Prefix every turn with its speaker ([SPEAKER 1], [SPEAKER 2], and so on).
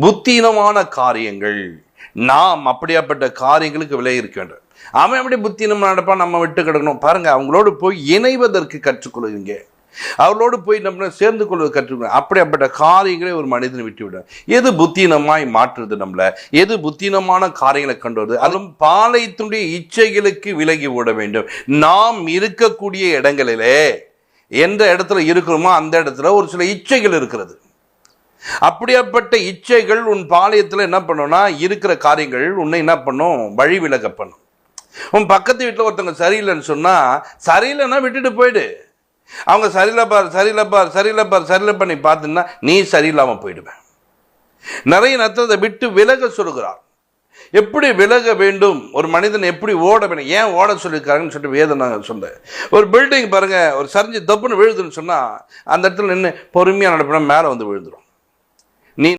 [SPEAKER 1] புத்தீனமான காரியங்கள். நாம் அப்படியாப்பட்ட காரியங்களுக்கு விலை இருக்க வேண்டும். அவன் எப்படி புத்தீனம் நடப்பான்? நம்ம விட்டு கிடக்கணும். பாருங்க அவங்களோடு போய் இணைவதற்கு கற்றுக்கொள்ளுங்க அவர்களோடு போய் நம்ம சேர்ந்து கொள்வது கற்றுக்கணும் அப்படிப்பட்ட காரியங்களை ஒரு மனிதனை விட்டு விட எது புத்தீனமாய் மாற்றுறது நம்மள? எது புத்தீனமான காரியங்களை கண்டு வருது அதுவும் பாலைத்துடைய இச்சைகளுக்கு விலகி ஓட வேண்டும். நாம் இருக்கக்கூடிய இடங்களிலே எந்த இடத்துல இருக்கிறோமோ அந்த இடத்துல ஒரு சில இச்சைகள் இருக்கிறது. அப்படியாப்பட்ட இச்சைகள் உன் பாளையத்தில் என்ன பண்ணும்னா இருக்கிற காரியங்கள் உன்னை என்ன பண்ணும்? வழி விலக பண்ணும். உன் பக்கத்து வீட்டில் ஒருத்தவங்க சரியில்லைன்னு சொன்னால் சரியில்லைன்னா விட்டுட்டு போயிடு. அவங்க சரியில்லை பார் சரியில்லை பார் சரியில்லை பார் சரியில்லை பண்ணி பார்த்துன்னா நீ சரியில்லாமல் போயிடுவேன். நிறைய நத்தத்தை விட்டு விலக சொல்கிறார். எப்படி விலக வேண்டும்? ஒரு மனிதன் எப்படி ஓட வேண்டும்? ஏன் ஓட சொல்லியிருக்காருன்னு சொல்லிட்டு வேதனை நாங்கள் சொன்னேன் ஒரு பில்டிங் பாருங்கள் ஒரு சரிஞ்சு தப்புன்னு விழுதுன்னு சொன்னால் அந்த இடத்துல நின்று பொறுமையாக நடப்பினா மேலே வந்து விழுந்துடும்